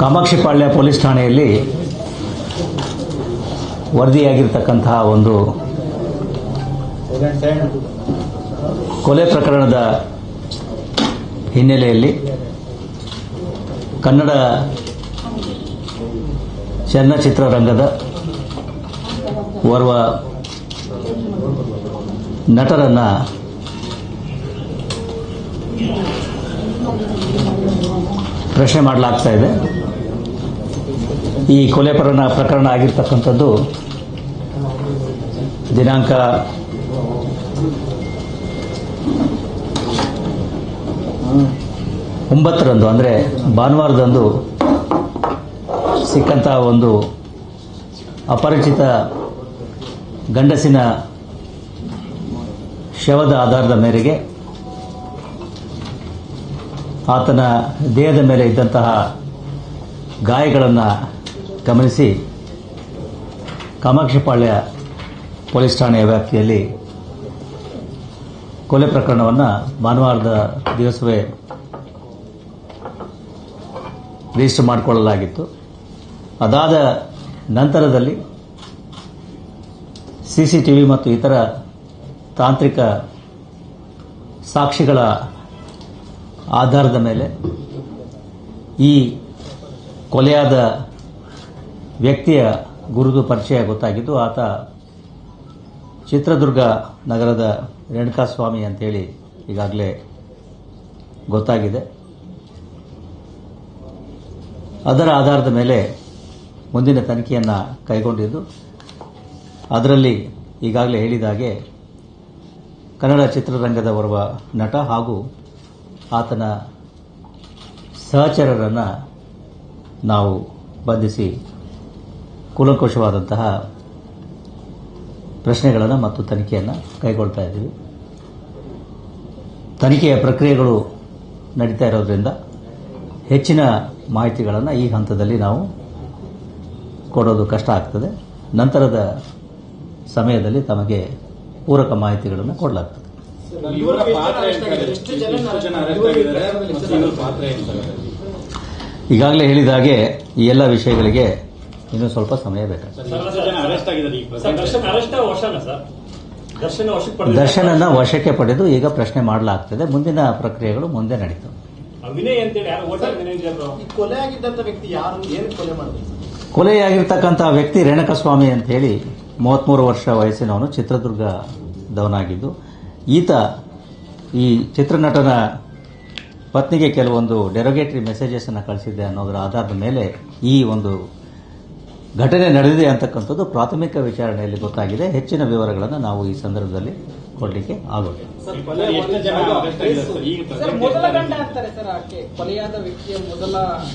Kamakshipalya police ಠಾಣೆಯಲ್ಲಿ ವರದಿಯಾಗಿರ್ತಕ್ಕಂತಹ ಒಂದು ಕೊಲೆ ಪ್ರಕರಣದ ಹಿನ್ನೆಲೆಯಲ್ಲಿ ಕನ್ನಡ ಚಲನಚಿತ್ರರಂಗದ ಓರ್ವ ನಟರನ್ನು ಪ್ರಶ್ನೆ ಮಾಡಲಾಗ್ತಾ ಇದೆ. ಈ ಕೊಲೆ ಪ್ರಕರಣ ಪ್ರಕರಣ ಆಗಿರ್ತಕ್ಕಂಥದ್ದು ದಿನಾಂಕ ಒಂಬತ್ತರಂದು, ಅಂದರೆ ಭಾನುವಾರದಂದು ಸಿಕ್ಕಂತಹ ಒಂದು ಅಪರಿಚಿತ ಗಂಡಸಿನ ಶವದ ಆಧಾರದ ಮೇರೆಗೆ ಆತನ ದೇಹದ ಮೇಲೆ ಇದ್ದಂತಹ ಗಾಯಗಳನ್ನು ಗಮನಿಸಿ, ಕಾಮಾಕ್ಷಿಪಾಳ್ಯ ಪೊಲೀಸ್ ಠಾಣೆಯ ವ್ಯಾಪ್ತಿಯಲ್ಲಿ ಕೊಲೆ ಪ್ರಕರಣವನ್ನು ಭಾನುವಾರದ ದಿವಸವೇ ರಿಜಿಸ್ಟರ್ ಮಾಡಿಕೊಳ್ಳಲಾಗಿತ್ತು. ಅದಾದ ನಂತರದಲ್ಲಿ ಸಿ ಸಿ ಟಿ ವಿ ಮತ್ತು ಇತರ ತಾಂತ್ರಿಕ ಸಾಕ್ಷಿಗಳ ಆಧಾರದ ಮೇಲೆ ಈ ಕೊಲೆಯಾದ ವ್ಯಕ್ತಿಯ ಗುರುದು ಪರಿಚಯ ಗೊತ್ತಾಗಿದ್ದು ಆತ ಚಿತ್ರದುರ್ಗ ನಗರದ ರೇಣುಕಾಸ್ವಾಮಿ ಅಂತೇಳಿ ಈಗಾಗಲೇ ಗೊತ್ತಾಗಿದೆ. ಅದರ ಆಧಾರದ ಮೇಲೆ ಮುಂದಿನ ತನಿಖೆಯನ್ನು ಕೈಗೊಂಡಿದ್ದು, ಅದರಲ್ಲಿ ಈಗಾಗಲೇ ಹೇಳಿದ ಹಾಗೆ ಕನ್ನಡ ಚಿತ್ರರಂಗದ ಓರ್ವ ನಟ ಹಾಗೂ ಆತನ ಸಹಚರರನ್ನು ನಾವು ಬಂಧಿಸಿ ಕೂಲಂಕುಷವಾದಂತಹ ಪ್ರಶ್ನೆಗಳನ್ನು ಮತ್ತು ತನಿಖೆಯನ್ನು ಕೈಗೊಳ್ತಾ ಇದ್ದೀವಿ ತನಿಖೆಯ ಪ್ರಕ್ರಿಯೆಗಳು ನಡೀತಾ ಇರೋದ್ರಿಂದ ಹೆಚ್ಚಿನ ಮಾಹಿತಿಗಳನ್ನು ಈ ಹಂತದಲ್ಲಿ ನಾವು ಕೊಡೋದು ಕಷ್ಟ ಆಗ್ತದೆ ನಂತರದ ಸಮಯದಲ್ಲಿ ತಮಗೆ ಪೂರಕ ಮಾಹಿತಿಗಳನ್ನು ಕೊಡಲಾಗ್ತದೆ? ಈಗಾಗಲೇ ಹೇಳಿದ ಹಾಗೆ ಈ ಎಲ್ಲ ವಿಷಯಗಳಿಗೆ ಇನ್ನೂ ಸ್ವಲ್ಪ ಸಮಯ ಬೇಕಾಗ್ತದೆ ದರ್ಶನನ ಜನ ಅರೆಸ್ಟ್ ಆಗಿದ್ದಾರೆ ಈಗ ಸರ್ ದರ್ಶನ್ ಅರೆಸ್ಟ್ ವಶನ ಸರ್? ದರ್ಶನ್ ವಶಕ್ಕೆ ಪಡೆದ ದರ್ಶನನ್ನ ವಶಕ್ಕೆ ಪಡೆದು ಈಗ ಪ್ರಶ್ನೆ ಮಾಡಲಾಗ್ತದೆ. ಮುಂದಿನ ಪ್ರಕ್ರಿಯೆಗಳು ಮುಂದೆ ನಡೀತು. ವಿನಯ್ ಅಂತೇಳಿ ಯಾರು ಹೋಟೆಲ್ ಮ್ಯಾನೇಜರ್ ಕೊಲೆ ಆಗಿದ್ದಂತ ವ್ಯಕ್ತಿ ಯಾರು? ಏನು ಕೊಲೆ ಮಾಡಿದ್ರು? ಕೊಲೆಯಾಗಿರ್ತಕ್ಕಂಥ ವ್ಯಕ್ತಿ ರೇಣಕಸ್ವಾಮಿ ಅಂತ ಹೇಳಿ ಮೂವತ್ತ್ಮೂರು ವರ್ಷ ವಯಸ್ಸಿನವನು ಚಿತ್ರದುರ್ಗದವನಾಗಿದ್ದು ಈತ ಈ ಚಿತ್ರನಟನ ಪತ್ನಿಗೆ ಕೆಲವೊಂದು ಡೆರೋಗೇಟರಿ ಮೆಸೇಜಸನ್ನು ಕಳಿಸಿದ್ದೆ ಅನ್ನೋದರ ಆಧಾರದ ಮೇಲೆ ಈ ಒಂದು ಘಟನೆ ನಡೆದಿದೆ ಅಂತಕ್ಕಂಥದ್ದು ಪ್ರಾಥಮಿಕ ವಿಚಾರಣೆಯಲ್ಲಿ ಗೊತ್ತಾಗಿದೆ. ಹೆಚ್ಚಿನ ವಿವರಗಳನ್ನು ನಾವು ಈ ಸಂದರ್ಭದಲ್ಲಿ ಕೊಡಲಿಕ್ಕೆ ಆಗೋದಿಲ್ಲ. ಮೊದಲ